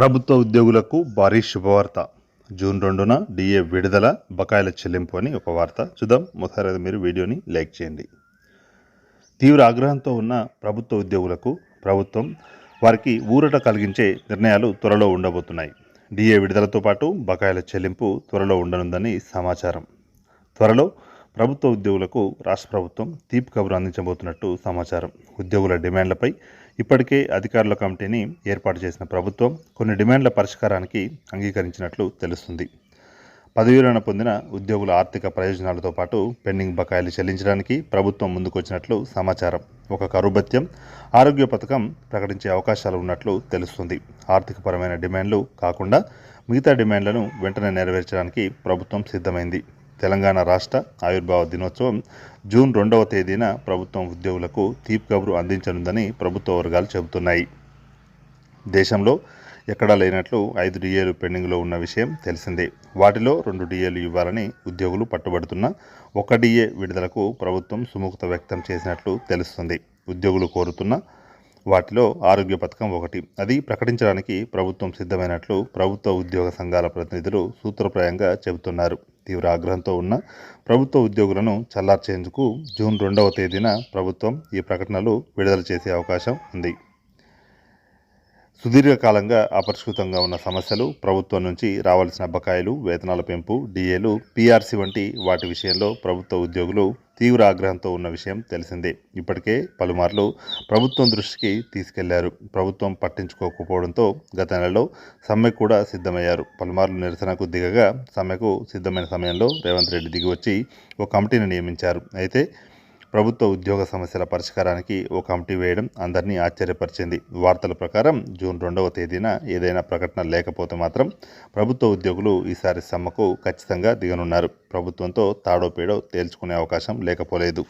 ప్రభుత్వ ఉద్యోగులకు భారీ శుభవార్త. జూన్ రెండున డిఏ విడుదల బకాయిల చెల్లింపు అని ఒక వార్త. చూద్దాం మొదటి మీరు వీడియోని లైక్ చేయండి. తీవ్ర ఆగ్రహంతో ఉన్న ప్రభుత్వ ఉద్యోగులకు ప్రభుత్వం వారికి ఊరట కలిగించే నిర్ణయాలు త్వరలో ఉండబోతున్నాయి. డిఏ విడుదలతో పాటు బకాయిల చెల్లింపు త్వరలో ఉండనుందని సమాచారం. త్వరలో ప్రభుత్వ ఉద్యోగులకు రాష్ట్ర ప్రభుత్వం తీపి కబురు అందించబోతున్నట్టు సమాచారం. ఉద్యోగుల డిమాండ్లపై ఇప్పటికే అధికారుల కమిటీని ఏర్పాటు చేసిన ప్రభుత్వం కొన్ని డిమాండ్ల పరిష్కారానికి అంగీకరించినట్లు తెలుస్తుంది. పదవీలను పొందిన ఉద్యోగుల ఆర్థిక ప్రయోజనాలతో పాటు పెండింగ్ బకాయిలు చెల్లించడానికి ప్రభుత్వం ముందుకొచ్చినట్లు సమాచారం. ఒక కరుభత్యం ఆరోగ్య పథకం ప్రకటించే అవకాశాలు ఉన్నట్లు తెలుస్తుంది. ఆర్థికపరమైన డిమాండ్లు కాకుండా మిగతా డిమాండ్లను వెంటనే నెరవేర్చడానికి ప్రభుత్వం సిద్ధమైంది. తెలంగాణ రాష్ట్ర ఆవిర్భావ దినోత్సవం జూన్ రెండవ తేదీన ప్రభుత్వం ఉద్యోగులకు తీపి కబురు అందించనుందని ప్రభుత్వ వర్గాలు చెబుతున్నాయి. దేశంలో ఎక్కడా లేనట్లు ఐదు డిఏలు పెండింగ్లో ఉన్న విషయం తెలిసిందే. వాటిలో రెండు డిఏలు ఇవ్వాలని ఉద్యోగులు పట్టుబడుతున్న ఒక డిఏ విడుదలకు ప్రభుత్వం సుముఖత వ్యక్తం చేసినట్లు తెలుస్తుంది. ఉద్యోగులు కోరుతున్న వాటిలో ఆరోగ్య పథకం ఒకటి. అది ప్రకటించడానికి ప్రభుత్వం సిద్ధమైనట్లు ప్రభుత్వ ఉద్యోగ సంఘాల ప్రతినిధులు సూత్రప్రాయంగా చెబుతున్నారు. తీవ్ర ఆగ్రహంతో ఉన్న ప్రభుత్వ ఉద్యోగులను చల్లార్చేందుకు జూన్ రెండవ తేదీన ప్రభుత్వం ఈ ప్రకటనలు విడుదల చేసే అవకాశం ఉంది. సుదీర్ఘకాలంగా అపరిష్కృతంగా ఉన్న సమస్యలు ప్రభుత్వం నుంచి రావాల్సిన బకాయిలు వేతనాల పెంపు డిఏలు పీఆర్సీ వంటి వాటి విషయంలో ప్రభుత్వ ఉద్యోగులు తీవ్ర ఆగ్రహంతో ఉన్న విషయం తెలిసిందే. ఇప్పటికే పలుమార్లు ప్రభుత్వం దృష్టికి తీసుకెళ్ళారు. ప్రభుత్వం పట్టించుకోకపోవడంతో గత నెలలో సమ్మె కూడా సిద్ధమయ్యారు. పలుమార్లు నిరసనకు దిగగా సమ్మెకు సిద్ధమైన సమయంలో రేవంత్ రెడ్డి దిగి వచ్చి ఓ కమిటీని నియమించారు. అయితే ప్రభుత్వ ఉద్యోగ సమస్యల పరిష్కారానికి ఓ కమిటీ వేయడం అందరినీ ఆశ్చర్యపరిచింది. వార్తల ప్రకారం జూన్ రెండవ తేదీన ఏదైనా ప్రకటన లేకపోతే మాత్రం ప్రభుత్వ ఉద్యోగులు ఈసారి సమ్మకు ఖచ్చితంగా దిగనున్నారు. ప్రభుత్వంతో తాడోపేడో తేల్చుకునే అవకాశం లేకపోలేదు.